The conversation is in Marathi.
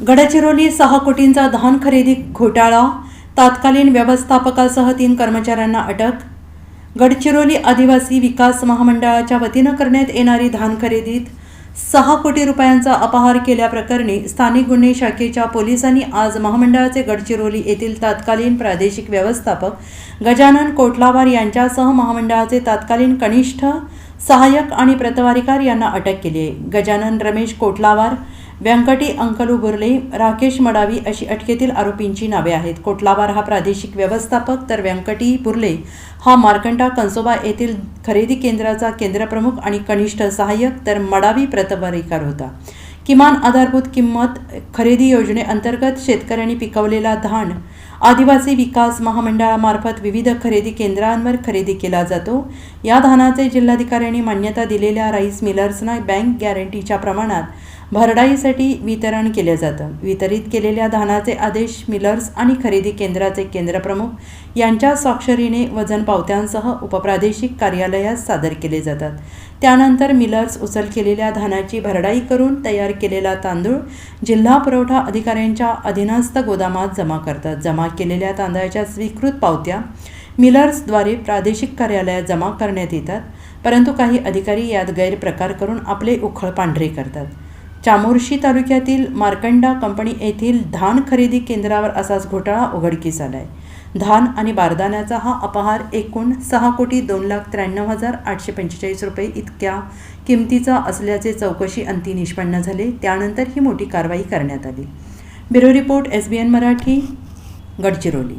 गडचिरोली सहा कोटींचा धान खरेदी घोटाळा तात्कालीन व्यवस्थापकासह तीन कर्मचाऱ्यांना अटक गडचिरोली आदिवासी विकास महामंडळाच्या वतीनं करण्यात येणारी धान खरेदीत सहा कोटी रुपयांचा अपहार केल्याप्रकरणी स्थानिक गुन्हे शाखेच्या पोलिसांनी आज महामंडळाचे गडचिरोली येथील तत्कालीन प्रादेशिक व्यवस्थापक गजानन कोटलावार यांच्यासह महामंडळाचे तत्कालीन कनिष्ठ सहाय्यक आणि प्रतवारीकार यांना अटक केली आहे. गजानन रमेश कोटलावार व्यंकटी अंकलू बुर्ले राकेश मडावी अशी अटकेतील आरोपींची नावे आहेत. कोटलावार हा प्रादेशिक व्यवस्थापक तर व्यंकटी बुर्ले हा मार्कंडा कन्सोबा येथील खरेदी केंद्राचा केंद्रप्रमुख आणि कनिष्ठ सहाय्यक तर मडावी प्रतवारीकार होता. किमान आधारभूत किंमत खरेदी योजनेअंतर्गत शेतकऱ्यांनी पिकवलेला धान. आदिवासी विकास महामंडळामार्फत विविध खरेदी केंद्रांवर खरेदी केला जातो. या धानाचे जिल्हाधिकाऱ्यांनी मान्यता दिलेल्या राईस मिलर्सना बँक गॅरंटीच्या प्रमाणात भरडाईसाठी वितरण केलं जातं. वितरित केलेल्या धानाचे आदेश मिलर्स आणि खरेदी केंद्राचे केंद्रप्रमुख यांच्या स्वाक्षरीने वजन पावत्यांसह उपप्रादेशिक कार्यालयात सादर केले जातात. त्यानंतर मिलर्स उचल केलेल्या धानाची भरडाई करून तयार केलेला तांदूळ जिल्हा पुरवठा अधिकाऱ्यांच्या अधीनस्थ गोदामात जमा करतात. जमा केलेल्या तांदळाच्या स्वीकृत पावत्या मिलर्सद्वारे प्रादेशिक कार्यालयात जमा करण्यात येतात परंतु काही अधिकारी यात गैरप्रकार करून आपले उखळ पांढरे करतात. चामोर्शी तालुक्यातील मार्कंडा कंपनी येथील धान खरेदी केंद्रावर असाच घोटाळा उघडकीस आलाय. धान आणि बारदाण्याचा हा अपहार एकूण सहा कोटी दोन लाख त्र्याण्णव हजार आठशे पंचेचाळीस रुपये इतक्या किमतीचा असल्याचे चौकशी अंती निष्पन्न झाले. त्यानंतर ही मोठी कारवाई करण्यात आली. Bureau report S B N Marathi Gadchiroli.